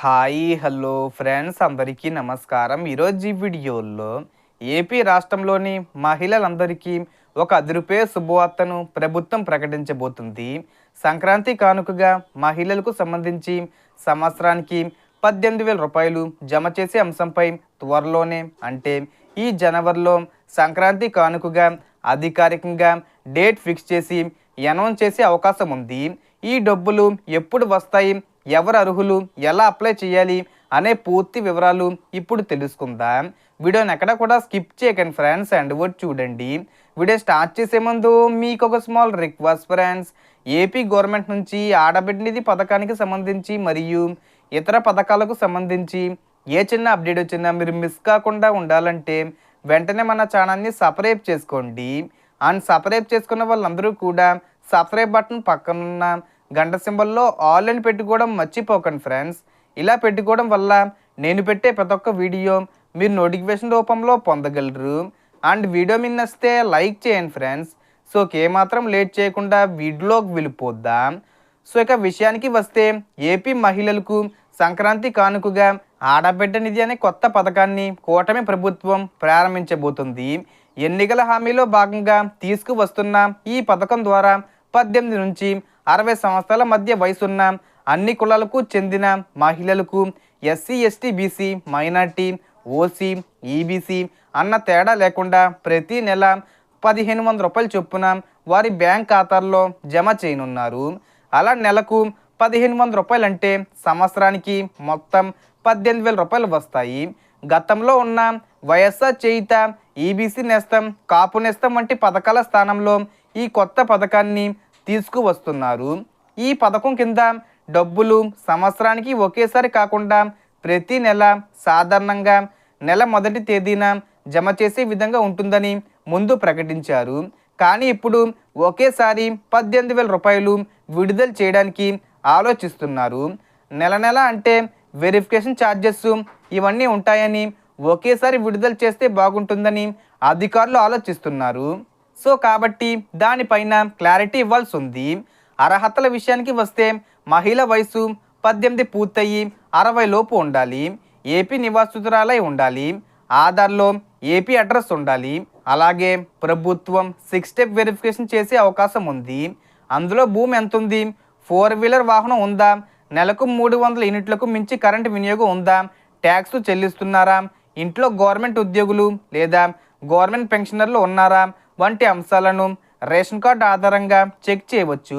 Hi hello friends అందరికీ నమస్కారం. ఈరోజు ఈ వీడియోలో ఏపీ రాష్ట్రంలోని మహిళలందరికీ ఒక అది రూపాయ శుభవార్తను ప్రభుత్వం ప్రకటించబోతుంది. సంక్రాంతి కానుకగా మహిళలకు సంబంధించి సంవత్సరానికి పద్దెనిమిది వేల రూపాయలు జమ చేసే అంశంపై త్వరలోనే అంటే ఈ జనవరిలో సంక్రాంతి కానుకగా అధికారికంగా డేట్ ఫిక్స్ చేసి అనౌన్స్ చేసే అవకాశం ఉంది. ఈ డబ్బులు ఎప్పుడు వస్తాయి? ఎవరు అర్హులు ఎలా అప్లై చేయాలి అనే పూర్తి వివరాలు ఇప్పుడు తెలుసుకుందాం. వీడియోని ఎక్కడ కూడా స్కిప్ చేయకండి ఫ్రెండ్స్ అండ్ వర్డ్ చూడండి. వీడియో స్టార్ట్ చేసే ముందు మీకు ఒక small request friends AP government నుంచి ఆడబిడ్డ నిధి పథకానికి సంబంధించి మరియు ఇతర పథకాలకు సంబంధించి ఏ చిన్న అప్డేట్ వచ్చినా మీరు మిస్ కాకుండా ఉండాలంటే వెంటనే మన ఛానల్ని సపరేట్ చేసుకోండి. అండ్ సపరేట్ చేసుకున్న వాళ్ళందరూ కూడా సబ్స్క్రైబ్ బటన్ పక్కనున్న గంట సింబల్లో ఆల్ అని పెట్టుకోవడం మర్చిపోకండి ఫ్రెండ్స్. ఇలా పెట్టుకోవడం వల్ల నేను పెట్టే ప్రతి ఒక్క వీడియో మీరు నోటిఫికేషన్ రూపంలో పొందగలరు. అండ్ వీడియో మీద నచ్చితే లైక్ చేయండి ఫ్రెండ్స్. సో ఏమాత్రం లేట్ చేయకుండా వీడియోలోకి వెళ్ళిపోద్దాం. సో ఇక విషయానికి వస్తే ఏపీ మహిళలకు సంక్రాంతి కానుకగా ఆడబిడ్డ నిధి అనే కొత్త పథకాన్ని కూటమి ప్రభుత్వం ప్రారంభించబోతుంది. ఎన్నికల హామీలో భాగంగా తీసుకువస్తున్న ఈ పథకం ద్వారా పద్దెనిమిది నుంచి అరవై సంవత్సరాల మధ్య వయసున్న అన్ని కులాలకు చెందిన మహిళలకు SC ST BC minority OC EBC అన్న తేడా లేకుండా ప్రతి నెల పదిహేను వందల రూపాయలు చొప్పున వారి బ్యాంక్ ఖాతాల్లో జమ చేయనున్నారు. అలా నెలకు పదిహేను వందల రూపాయలు అంటే సంవత్సరానికి మొత్తం పద్దెనిమిది వేల రూపాయలు వస్తాయి. గతంలో ఉన్న వైఎస్ఆర్ చేయిత ఈబీసీ నేస్తం కాపు నేస్తం వంటి పథకాల స్థానంలో ఈ కొత్త పథకాన్ని తీసుకువస్తున్నారు. ఈ పథకం కింద డబ్బులు సంవత్సరానికి ఒకేసారి కాకుండా ప్రతి నెల సాధారణంగా నెల మొదటి తేదీన జమ చేసే విధంగా ఉంటుందని ముందు ప్రకటించారు. కానీ ఇప్పుడు ఒకేసారి పద్దెనిమిది వేల రూపాయలు విడుదల చేయడానికి ఆలోచిస్తున్నారు. నెల నెల అంటే వెరిఫికేషన్ ఛార్జెస్ ఇవన్నీ ఉంటాయని ఒకేసారి విడుదల చేస్తే బాగుంటుందని అధికారులు ఆలోచిస్తున్నారు. సో కాబట్టి దానిపైన క్లారిటీ ఇవ్వాల్సి ఉంది అర్హతల విషయానికి వస్తే మహిళ వయసు పద్దెనిమిది పూర్తయి అరవై లోపు ఉండాలి. ఏపీ నివాసితురాలై ఉండాలి. ఆధార్లో ఏపీ అడ్రస్ ఉండాలి. అలాగే ప్రభుత్వం సిక్స్ స్టెప్ వెరిఫికేషన్ చేసే అవకాశం ఉంది. అందులో భూమి ఎంత ఉంది ఫోర్ వీలర్ వాహనం ఉందా? నెలకు మూడు వందల యూనిట్లకు మించి కరెంటు వినియోగం ఉందా? ట్యాక్స్ చెల్లిస్తున్నారా? ఇంట్లో గవర్నమెంట్ ఉద్యోగులు లేదా గవర్నమెంట్ పెన్షనర్లు ఉన్నారా? వంటి అంశాలను రేషన్ కార్డు ఆధారంగా చెక్ చేయవచ్చు.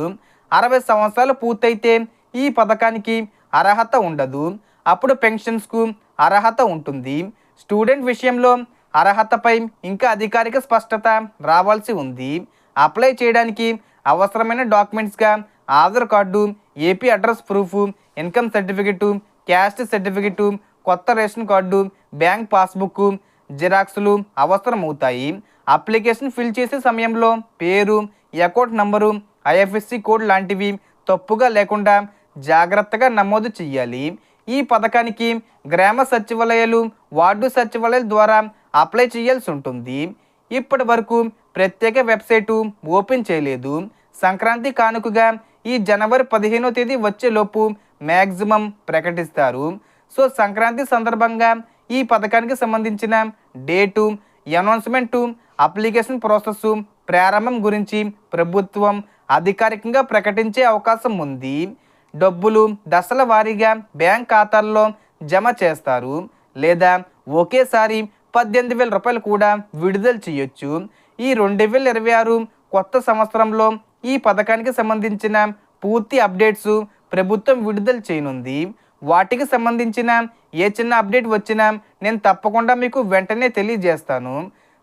అరవై సంవత్సరాలు పూర్తయితే ఈ పథకానికి అర్హత ఉండదు. అప్పుడు పెన్షన్స్కు అర్హత ఉంటుంది. స్టూడెంట్ విషయంలో అర్హతపై ఇంకా అధికారిక స్పష్టత రావాల్సి ఉంది. అప్లై చేయడానికి అవసరమైన డాక్యుమెంట్స్గా Aadhaar card AP address proof income certificate caste certificate కొత్త రేషన్ కార్డు బ్యాంక్ పాస్బుక్ జిరాక్స్లు అవసరమవుతాయి. అప్లికేషన్ ఫిల్ చేసే సమయంలో పేరు అకౌంట్ నంబరు ఐఎఫ్ఎస్సి కోడ్ లాంటివి తప్పుగా లేకుండా జాగ్రత్తగా నమోదు చేయాలి ఈ పథకానికి గ్రామ సచివాలయాలు వార్డు సచివాలయాల ద్వారా అప్లై చేయాల్సి ఉంటుంది. ఇప్పటి వరకు ప్రత్యేక వెబ్సైటు ఓపెన్ చేయలేదు. సంక్రాంతి కానుకగా ఈ జనవరి పదిహేనో తేదీ వచ్చేలోపు మ్యాక్సిమం ప్రకటిస్తారు. సో సంక్రాంతి సందర్భంగా ఈ పథకానికి సంబంధించిన డేటు అనౌన్స్మెంటు అప్లికేషన్ ప్రాసెస్ ప్రారంభం గురించి ప్రభుత్వం అధికారికంగా ప్రకటించే అవకాశం ఉంది. డబ్బులు దశల వారీగా బ్యాంక్ ఖాతాల్లో జమ చేస్తారు లేదా ఒకేసారి పద్దెనిమిది వేల రూపాయలు కూడా విడుదల చేయొచ్చు. ఈ రెండు వేల ఇరవై ఆరు కొత్త సంవత్సరంలో ఈ పథకానికి సంబంధించిన పూర్తి అప్డేట్స్ ప్రభుత్వం విడుదల చేయనుంది. వాటికి సంబంధించిన ఏ చిన్న అప్డేట్ వచ్చినా నేను తప్పకుండా మీకు వెంటనే తెలియజేస్తాను.